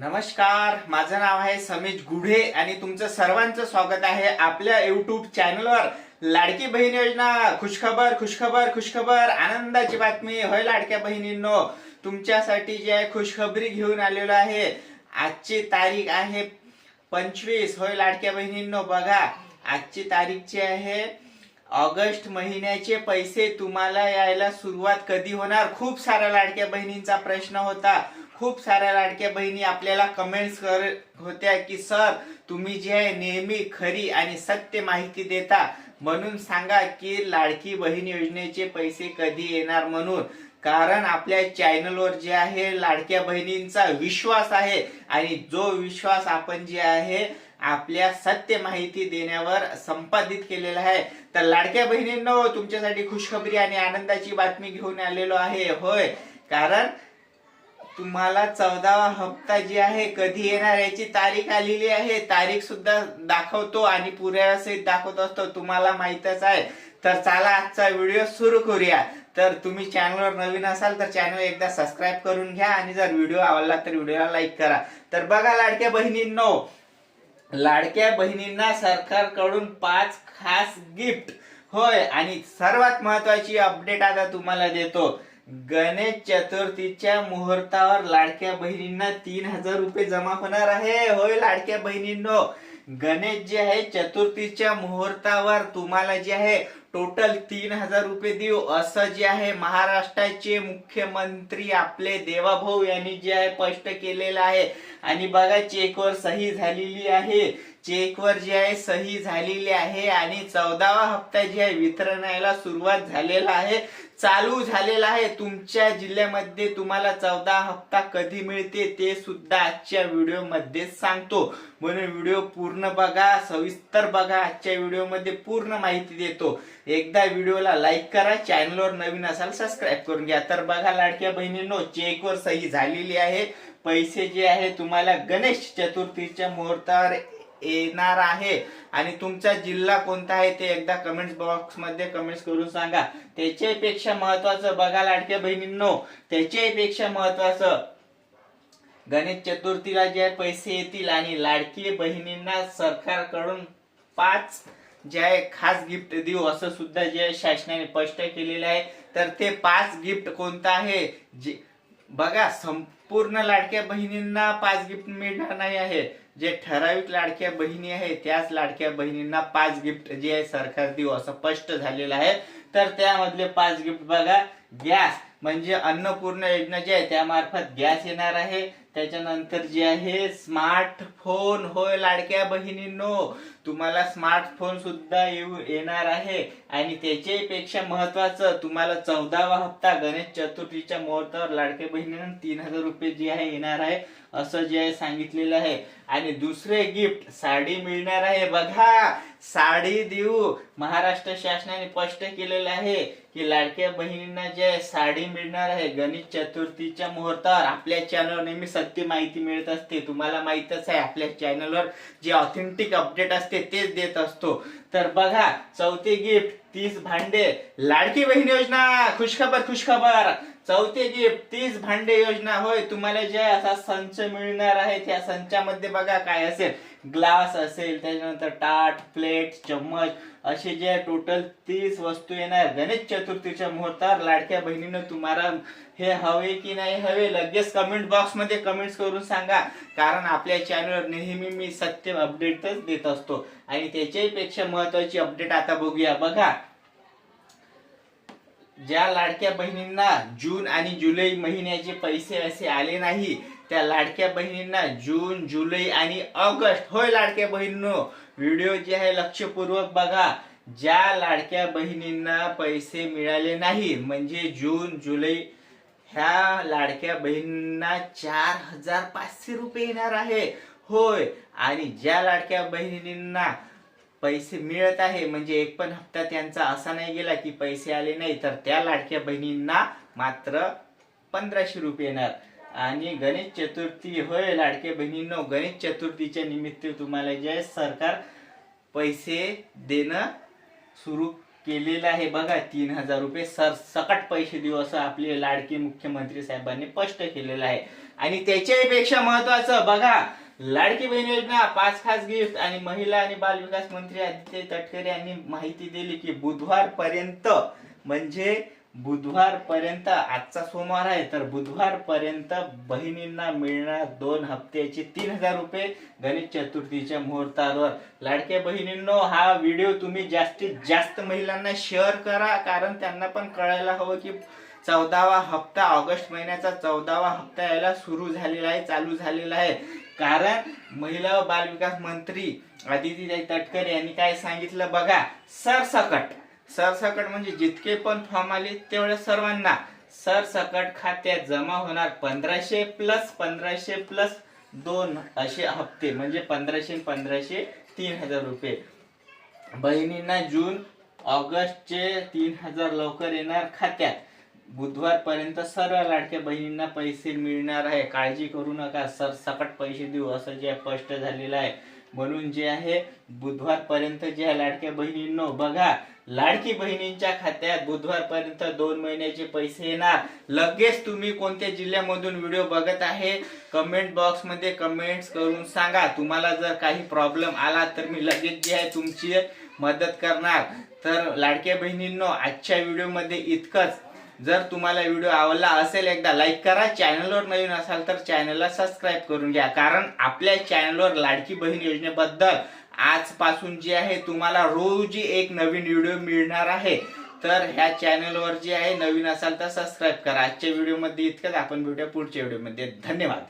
नमस्कार माझं नाव आहे समीज गुढे आणि तुमचं सर्वांचं स्वागत आहे आपल्या युट्यूब चॅनलवर लाडकी बहीण योजना खुशखबर खुशखबर खुशखबर आनंदाची बातमी. होय लाडक्या बहिणींनो तुमच्यासाठी जे आहे खुशखबरी घेऊन आलेलो आहे. आजची तारीख आहे पंचवीस. होय लाडक्या बहिणींनो बघा आजची तारीख जी आहे ऑगस्ट महिन्याचे पैसे तुम्हाला यायला सुरुवात कधी होणार? खूप साऱ्या लाडक्या बहिणींचा प्रश्न होता. खूप साऱ्या लाडक्या बहिणी आपल्याला कमेंट्स कर होत्या की सर तुम्ही जे आहे नेहमी खरी आणि सत्य माहिती देता. म्हणून सांगा की लाडकी बहीण योजनेचे पैसे कधी येणार म्हणून. कारण आपल्या चॅनलवर जे आहे लाडक्या बहिणींचा विश्वास आहे. आणि जो विश्वास आपण जे आहे आपल्या सत्य माहिती देण्यावर संपादित केलेला आहे. तर लाडक्या बहिणींनो तुमच्यासाठी खुशखबरी आणि आनंदाची बातमी घेऊन आलेलो आहे. होय. कारण तुम्हाला चौदावा हप्ता जी आहे कधी येणार याची तारीख आलेली आहे. तारीख सुद्धा दाखवतो आणि पुराव्यासहित दाखवत असतो. तुम्हाला माहितच आहे. तर चला आजचा व्हिडिओ सुरू करूया. तर तुम्ही चॅनलवर नवीन असाल तर चॅनल एकदा सबस्क्राईब करून घ्या आणि जर व्हिडिओ आवडला तर व्हिडिओला लाईक करा. तर बघा लाडक्या बहिणींनो लाडक्या बहिणींना सरकारकडून पाच खास गिफ्ट होय आणि सर्वात महत्वाची अपडेट आता तुम्हाला देतो. गणेश चतुर्थीच्या मुहूर्तावर लाडक्या बहिणींना तीन हजार रुपये जमा होणार आहे. होय लाडक्या बहिणींनो. गणेश जे आहे चतुर्थीच्या मुहूर्तावर तुम्हाला जे आहे टोटल तीन हजार रुपये देऊ. असं जे आहे महाराष्ट्राचे मुख्यमंत्री आपले देवाभाऊ यांनी जे आहे स्पष्ट केलेलं आहे. आणि बघा चेकवर सही झालेली आहे. चेकवर जे आहे सही झालेली आहे आणि चौदावा हप्ता जे आहे वितरणाला सुरुवात झालेला आहे. चालू झालेला आहे. तुमच्या जिल्ह्यामध्ये तुम्हाला चौदा हप्ता कधी मिळते ते सुद्धा आजच्या व्हिडिओमध्ये सांगतो. म्हणून व्हिडिओ पूर्ण बघा सविस्तर बघा. आजच्या व्हिडिओमध्ये पूर्ण माहिती देतो. एकदा व्हिडिओला लाईक करा. चॅनलवर नवीन असाल सबस्क्राईब करून घ्या. तर बघा लाडक्या बहिणींनो चेकवर सही झालेली आहे. पैसे जे आहे तुम्हाला गणेश चतुर्थीच्या मुहूर्तावर येणार आहे. आणि तुमचा जिल्हा कोणता आहे ते एकदा कमेंट बॉक्समध्ये कमेंट्स करून सांगा. त्याच्यापेक्षा महत्वाचं बघा लाडक्या बहिणींनो. त्याच्यापेक्षा महत्वाचं गणेश चतुर्थीला जे पैसे येतील आणि लाडकी बहिणींना सरकारकडून पाच जे आहे खास गिफ्ट देऊ असं सुद्धा जे आहे शासनाने स्पष्ट केलेलं आहे. तर ते पाच गिफ्ट कोणतं आहे? जे बघा संप पूर्ण लाडक्या बहिणींना पाच गिफ्ट मिळणार नाही आहे. जे ठराविक लाडक्या बहिणी आहे त्याच लाडक्या बहिणींना पाच गिफ्ट जे आहे सरकार देऊ असं स्पष्ट झालेलं आहे. तर त्यामधले पाच गिफ्ट बघा गॅस. म्हणजे अन्नपूर्ण योजना जी आहे त्यामार्फत गॅस येणार आहे. त्याच्यानंतर जे आहे स्मार्टफोन होय लाडक्या बहिणींनो तुम्हाला स्मार्टफोन सुद्धा येऊ येणार आहे. आणि त्याच्यापेक्षा महत्वाचं तुम्हाला चौदावा हप्ता गणेश चतुर्थीच्या मुहूर्तावर लाडक्या बहिणींना तीन हजार रुपये जे आहे येणार आहे असं जे आहे सांगितलेलं आहे. आणि दुसरे गिफ्ट साडी मिळणार आहे. बघा साडी देऊ. महाराष्ट्र शासनाने स्पष्ट केलेलं आहे की लाडक्या बहिणींना जे आहे साडी मिळणार आहे गणेश चतुर्थीच्या मुहूर्तावर. आपल्या चॅनल नेहमी सत्य माहिती मिळत असते तुम्हाला माहितच आहे आपल्या चॅनलवर जे ऑथेंटिक अपडेट असते तेच देत असतो. तर बघा चौथे गिफ्ट तीस भांडे. लाडकी बहीण योजना खुशखबर खुशखबर. चौथे गिफ्ट तीस भांडे योजना. होय तुम्हाला जे असा संच मिळणार आहे त्या संचामध्ये बघा काय असेल. ग्लास असेल त्याच्यानंतर ताट प्लेट चम्मच असे जे टोटल तीस वस्तू येणार. गणेश चतुर्थीच्या मुहूर्तावर लाडक्या बहिणीनं तुम्हाला हे हवे की नाही हवे लगेच कमेंट बॉक्समध्ये कमेंट्स करून सांगा. कारण आपल्या चॅनलवर नेहमी मी सत्य अपडेटच देत असतो. आणि त्याच्यापेक्षा महत्वाची अपडेट आता बघूया. बघा. ज्या लाडक्या बहिणींना जून आणि जुलै महिन्याचे पैसे असे आले नाही त्या लाडक्या बहिणींना जून जुलै आणि ऑगस्ट. होय लाडक्या बहिणींनो व्हिडिओ जे आहे लक्षपूर्वक बघा. ज्या लाडक्या बहिणींना पैसे मिळाले नाही म्हणजे जून जुलै ह्या लाडक्या बहिणींना चार हजार पाचशे रुपये येणार आहे. होय. आणि ज्या लाडक्या बहिणींना पैसे मिळत आहे म्हणजे एक पण हप्ता त्यांचा असा नाही गेला की पैसे आले नाही तर त्या लाडक्या बहिणींना मात्र पंधराशे रुपये येणार. आणि गणेश चतुर्थी होय लाडक्या बहिणींनो गणेश चतुर्थीच्या निमित्त तुम्हाला जे सरकार पैसे देणं सुरू केलेलं आहे बघा तीन हजार रुपये. सर सकट पैसे देऊ असं आपले लाडके मुख्यमंत्री साहेबांनी स्पष्ट केलेलं आहे. आणि त्याच्याही पेक्षा महत्वाचं बघा लाडकी बहीण योजना पाच खास गिफ्ट आणि महिला आणि बालविकास मंत्री आदित्य तटकरे यांनी माहिती दिली की बुधवार पर्यंत म्हणजे बुधवार पर्यंत आजचा सोमवार आहे तर बुधवार पर्यंत बहिणींना मिळणार दोन हप्त्याचे तीन हजार रुपये गणेश चतुर्थीच्या मुहूर्तावर. लाडक्या बहिणींनो हा व्हिडिओ तुम्ही जास्तीत जास्त महिलांना शेअर करा कारण त्यांना पण कळायला हवं की चौदावा हप्ता ऑगस्ट महिन्याचा चौदावा हप्ता यायला सुरू झालेला आहे चालू झालेला आहे. कारण महिला व बालविकास मंत्री आदिती तटकरे यांनी काय सांगितलं बघा सरसकट. सरसकट म्हणजे जितके पण फॉर्म आले तेवढ्या सर्वांना सरसकट खात्यात जमा होणार पंधराशे प्लस पंधराशे प्लस दोन असे हप्ते म्हणजे पंधराशे पंधराशे तीन हजार रुपये. बहिणींना जून ऑगस्टचे तीन हजार लवकर येणार खात्यात. बुधवार पर्यंत सर्व लाडक्या बहिणींना पैसे मिळणार आहे. काळजी करू नका सर सकट पैसे देऊ असं जे स्पष्ट झालेलं आहे. म्हणून जे आहे बुधवार पर्यंत जे आहे लाडक्या बहिणींनो बघा लाडकी बहिणींच्या खात्यात बुधवारपर्यंत दोन महिन्याचे पैसे येणार. लगेच तुम्ही कोणत्या जिल्ह्यामधून व्हिडिओ बघत आहे? कमेंट बॉक्समध्ये कमेंट्स करून सांगा. तुम्हाला जर काही प्रॉब्लेम आला तर मी लगेच जे आहे तुमची मदत करणार. तर लाडक्या बहिणींनो आजच्या व्हिडिओमध्ये इतकंच. जर तुम्हाला व्हिडिओ आवडला असेल एकदा लाईक करा. चॅनलवर नवीन असाल तर चॅनलला सबस्क्राईब करून घ्या. कारण आपल्या चॅनलवर लाडकी बहीण योजनेबद्दल आजपासून जे आहे तुम्हाला रोज एक नवीन व्हिडिओ मिळणार आहे. तर ह्या चॅनलवर जे आहे नवीन असाल तर सबस्क्राईब करा. आजच्या व्हिडिओमध्ये इतकंच. आपण भेटूया पुढच्या व्हिडिओमध्ये धन्यवाद.